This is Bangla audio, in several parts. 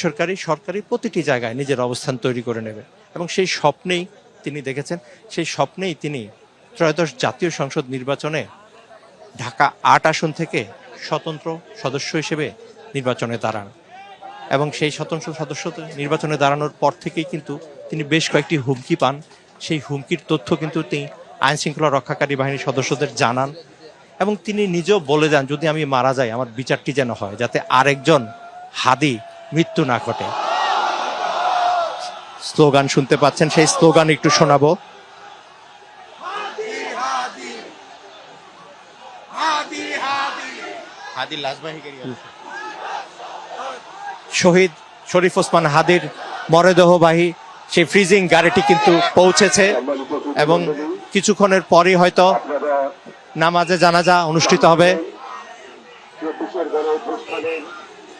সরকারি সরকারি প্রতিটি জায়গায় নিজের অবস্থান তৈরি করে নেবে। এবং সেই স্বপ্নেই তিনি দেখেছেন, সেই স্বপ্নেই তিনি ত্রয়োদশ জাতীয় সংসদ নির্বাচনে ঢাকা আট আসন থেকে স্বতন্ত্র সদস্য হিসেবে নির্বাচনে দাঁড়ান। এবং সেই স্বতন্ত্র সদস্য নির্বাচনে দাঁড়ানোর পর থেকেই কিন্তু তিনি বেশ কয়েকটি হুমকি পান। সেই হুমকির তথ্য কিন্তু তিনি আইন শৃঙ্খলা রক্ষাকারী বাহিনীর সদস্যদের জানান। এবং তিনি নিজেও বলে যান যদি আমি মারা যাই, আমার বিচারটি যেন হয়, যাতে আরেকজন হাদি মৃত্যু না ঘটে। স্লোগান শুনতে পাচ্ছেন সেই স্লোগান একটু শোনাবো। শহীদ শরীফ ওসমান হাদির মরদেহবাহী সেই ফ্রিজিং গাড়িটি কিন্তু পৌঁছেছে এবং কিছুক্ষণের পরই হয়তো নামাজে জানাজা অনুষ্ঠিত হবে।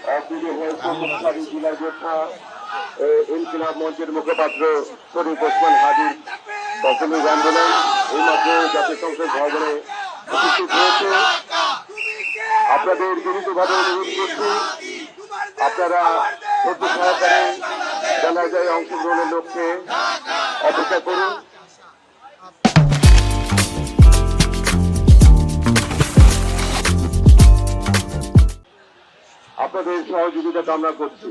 চব্বিশের গণ অনুষ্ঠানের জেলা যোদ্ধা ইনকিলাব মঞ্চের মুখপাত্র শরীফ ওসমান হাজির প্রাথমিক আন্দোলন। এই মাত্র জাতীয় সংসদ ভবনে হয়েছে। আপনাদের বিনীতভাবে অনুরোধ করছি, আপনারা সহকারে জানাজায় অংশগ্রহণের লক্ষ্যে অপেক্ষা করুন। আপনাদের সহযোগিতা করছি।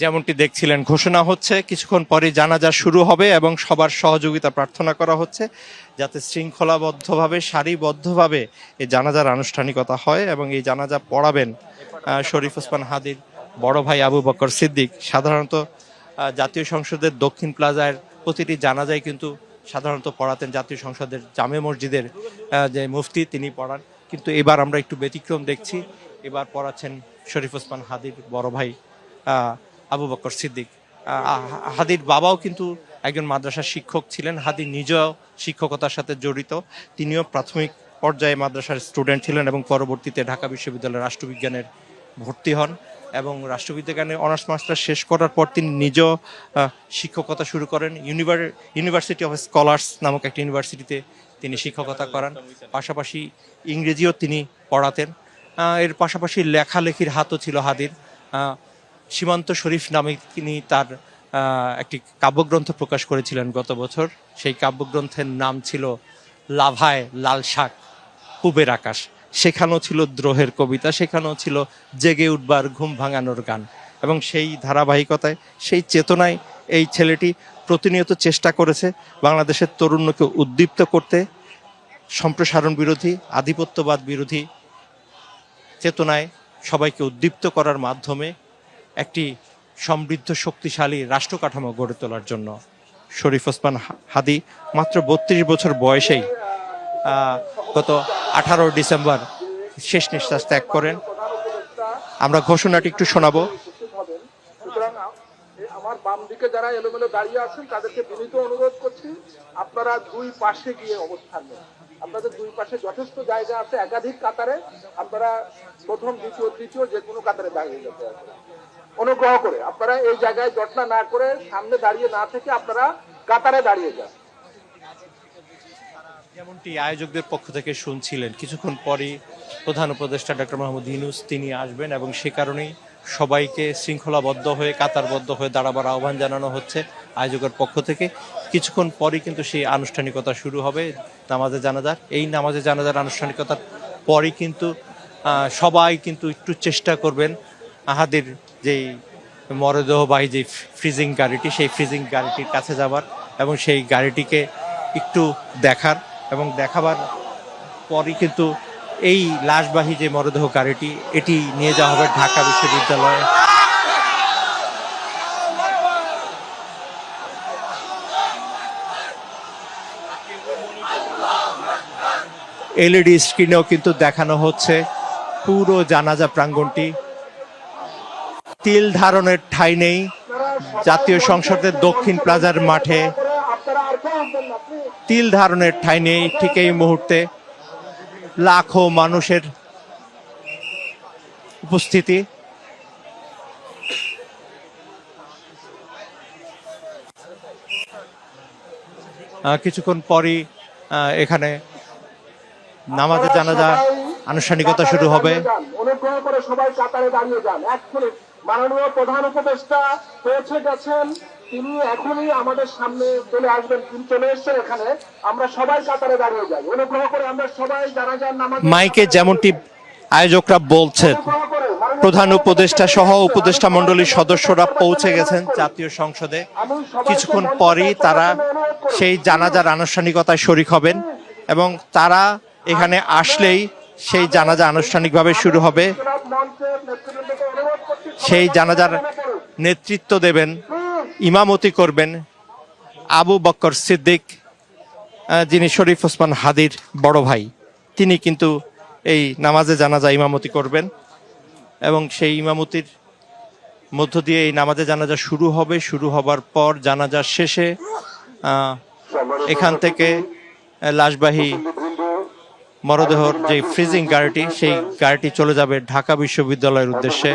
যেমনটি দেখছিলেন, ঘোষণা হচ্ছে, কিছুক্ষণ পরে জানাজা শুরু হবে এবং সবার সহযোগিতা প্রার্থনা করা হচ্ছে, যাতে শৃঙ্খলাবদ্ধভাবে, সারিবদ্ধভাবে এই জানাজার আনুষ্ঠানিকতা হয় এবং এই জানাজা পড়াবেন শরীফ ওসমান হাদির বড় ভাই আবু বকর সিদ্দিক। সাধারণত জাতীয় সংসদের দক্ষিণ প্লাজার প্রতিটি জানাজায় কিন্তু সাধারণত পড়াতেন জাতীয় সংসদের জামে মসজিদের যে মুফতি, তিনি পড়ান। কিন্তু এবার আমরা একটু ব্যতিক্রম দেখছি। এবার পড়াচ্ছেন শরীফ ওসমান হাদির বড় ভাই আবু বকর সিদ্দিক। হাদির বাবাও কিন্তু একজন মাদ্রাসার শিক্ষক ছিলেন। হাদি নিজেও শিক্ষকতার সাথে জড়িত। তিনিও প্রাথমিক পর্যায়ে মাদ্রাসার স্টুডেন্ট ছিলেন এবং পরবর্তীতে ঢাকা বিশ্ববিদ্যালয়ের রাষ্ট্রবিজ্ঞানের ভর্তি হন এবং রাষ্ট্রবিজ্ঞানে অনার্স মাস্টার শেষ করার পর তিনি নিজেও শিক্ষকতা শুরু করেন। ইউনিভার ইউনিভার্সিটি অফ স্কলার্স নামক একটি ইউনিভার্সিটিতে তিনি শিক্ষকতা করান। পাশাপাশি ইংরেজিও তিনি পড়াতেন। এর পাশাপাশি লেখালেখির হাতও ছিল হাদির। সীমান্ত শরীফ নামে তিনি তার একটি কাব্যগ্রন্থ প্রকাশ করেছিলেন গত বছর। সেই কাব্যগ্রন্থের নাম ছিল লাভায় লাল শাক পুবের আকাশ। সেখানেও ছিল দ্রোহের কবিতা, সেখানেও ছিল জেগে উঠবার ঘুম ভাঙানোর গান। এবং সেই ধারাবাহিকতায়, সেই চেতনায় এই ছেলেটি প্রতিনিয়ত চেষ্টা করেছে বাংলাদেশের তরুণকে উদ্দীপ্ত করতে। সম্প্রসারণ বিরোধী, আধিপত্যবাদ বিরোধী চেতনায় সবাইকে উদ্দীপ্ত করার মাধ্যমে একটি সমৃদ্ধ, শক্তিশালী রাষ্ট্র কাঠামো গড়ে তোলার জন্য শরীফ ওসমান হাদি মাত্র বত্রিশ বছর বয়সেই গত আঠারো ডিসেম্বর শেষ নিঃশ্বাস ত্যাগ করেন। আমরা ঘোষণাটি একটু শোনাবো উপস্থিত হবেন সুতরাং আ- এ দিকে যারা এলোমেলো দাঁড়িয়ে আছেন, তাদেরকে বিনীত অনুরোধ করছি, আপনারা দুই পাশে গিয়ে অবস্থান নেন। আপনাদের দুই পাশে যথেষ্ট জায়গা আছে, একাধিক কাতারে। আপনারা প্রথম, দ্বিতীয়, তৃতীয় যে কোনো কাতারে দাঁড়িয়ে যেতে অনুগ্রহ করে আপনারা এই জায়গায় জটলা না করে সামনে দাঁড়িয়ে না থেকে আপনারা কাতারে দাঁড়িয়ে যান। যেমনটি আয়োজকদের পক্ষ থেকে শুনছিলেন, কিছুক্ষণ পরই প্রধান উপদেষ্টা ডক্টর মোহাম্মদ ইউনুস, তিনি আসবেন এবং সে কারণেই সবাইকে শৃঙ্খলাবদ্ধ হয়ে, কাতারবদ্ধ হয়ে দাঁড়াবার আহ্বান জানানো হচ্ছে আয়োজকের পক্ষ থেকে। কিছুক্ষণ পরই কিন্তু সেই আনুষ্ঠানিকতা শুরু হবে নামাজে জানাজার। এই নামাজে জানাজার আনুষ্ঠানিকতার পরই কিন্তু সবাই কিন্তু একটু চেষ্টা করবেন আহাদের যেই মরদেহবাহী যে ফ্রিজিং গাড়িটি, সেই ফ্রিজিং গাড়িটির কাছে যাবার এবং সেই গাড়িটিকে একটু দেখার এবং দেখাবার পরই কিন্তু এই লাশবাহী যে মরদেহ গাড়িটি এটি নিয়ে যাওয়া হবে ঢাকা বিশ্ববিদ্যালয়ে। এলইডি স্ক্রিনেও কিন্তু দেখানো হচ্ছে পুরো জানাজা প্রাঙ্গণটি তিল ধারণের ঠাঁই নেই। জাতীয় সংসদের দক্ষিণ প্লাজার মাঠে তিল ধারণের ঠাঁই নেই ঠিক এই মুহূর্তে। লাখো মানুষের উপস্থিতি। কিছুক্ষণ পরই এখানে নামাজে জানাজা আনুষ্ঠানিকতা শুরু হবে। অনুগ্রহ করে সবাই কাতারে দাঁড়িয়ে যান। এক মাননীয় প্রধান উপদেষ্টা পৌঁছে গেছেন। তিনি এখনই আমাদের সামনে চলে আসবেন তিনি চলে এসেছেন এখানে। আমরা সবাই কাতারে দাঁড়িয়ে যাই। অনুগ্রহ করে আমরা সবাই যারা যার নামাজ মাইকে যেমনটি আয়োজকরা বলছেন প্রধান উপদেষ্টা সহ উপদেষ্টা মণ্ডলীর সদস্যরা পৌঁছে গেছেন জাতীয় সংসদে। কিছুক্ষণ পরই তারা সেই জানাজার আনুষ্ঠানিকতায় শরিক হবেন এবং তারা এখানে আসলেই সেই জানাজা আনুষ্ঠানিকভাবে শুরু হবে। সেই জানাজার নেতৃত্ব দেবেন। ইমামতি করবেন আবু বক্কর সিদ্দিক যিনি শরীফ ওসমান হাদির বড় ভাই, তিনি কিন্তু এই নামাজে জানাজা ইমামতি করবেন এবং সেই ইমামতির মধ্য দিয়ে এই নামাজে জানাজা শুরু হবে। শুরু হবার পর জানাজার শেষে এখান থেকে লাশবাহী মরদেহর যে ফ্রিজিং গাড়িটি, সেই গাড়িটি চলে যাবে ঢাকা বিশ্ববিদ্যালয়ের উদ্দেশ্যে।